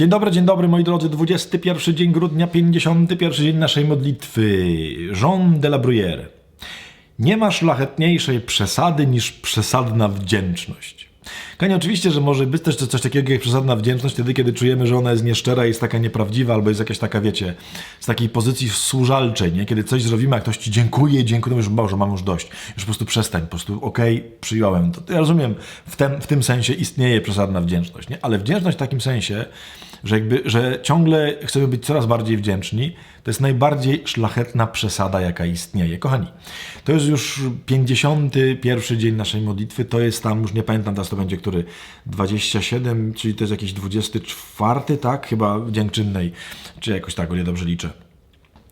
Dzień dobry, dzień dobry moi drodzy. 21 dzień grudnia, 51 dzień naszej modlitwy. Jean de la Bruyère. Nie ma szlachetniejszej przesady niż przesadna wdzięczność. Kanie, oczywiście, że może być też coś takiego jak przesadna wdzięczność wtedy, kiedy czujemy, że ona jest nieszczera, jest taka nieprawdziwa, albo jest jakaś taka, wiecie, z takiej pozycji służalczej, nie? Kiedy coś zrobimy, a ktoś ci dziękuję, dziękuję, już Boże, mam już dość. Już po prostu przestań, po prostu okej, przyjąłem. To, to ja rozumiem, w, tem, w tym sensie istnieje przesadna wdzięczność, nie? Ale wdzięczność w takim sensie, że jakby, że ciągle chcemy być coraz bardziej wdzięczni, to jest najbardziej szlachetna przesada, jaka istnieje. Kochani, to jest już 51 dzień naszej modlitwy, to jest tam, już nie pamiętam teraz to będzie który, 27, czyli to jest jakiś 24, tak? Chyba dziękczynnej, czy jakoś tak, o ile dobrze liczę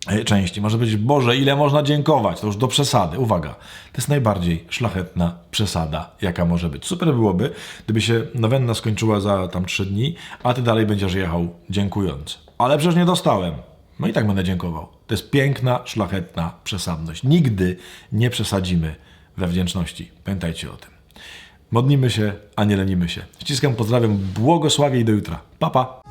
e, części. Może być, Boże, ile można dziękować? To już do przesady. Uwaga, to jest najbardziej szlachetna przesada, jaka może być. Super byłoby, gdyby się nowenna skończyła za tam trzy dni, a ty dalej będziesz jechał dziękując. Ale przecież nie dostałem. No i tak będę dziękował. To jest piękna, szlachetna przesadność. Nigdy nie przesadzimy we wdzięczności. Pamiętajcie o tym. Modlimy się, a nie lenimy się. Ściskam, pozdrawiam, błogosławię i do jutra. Pa, pa.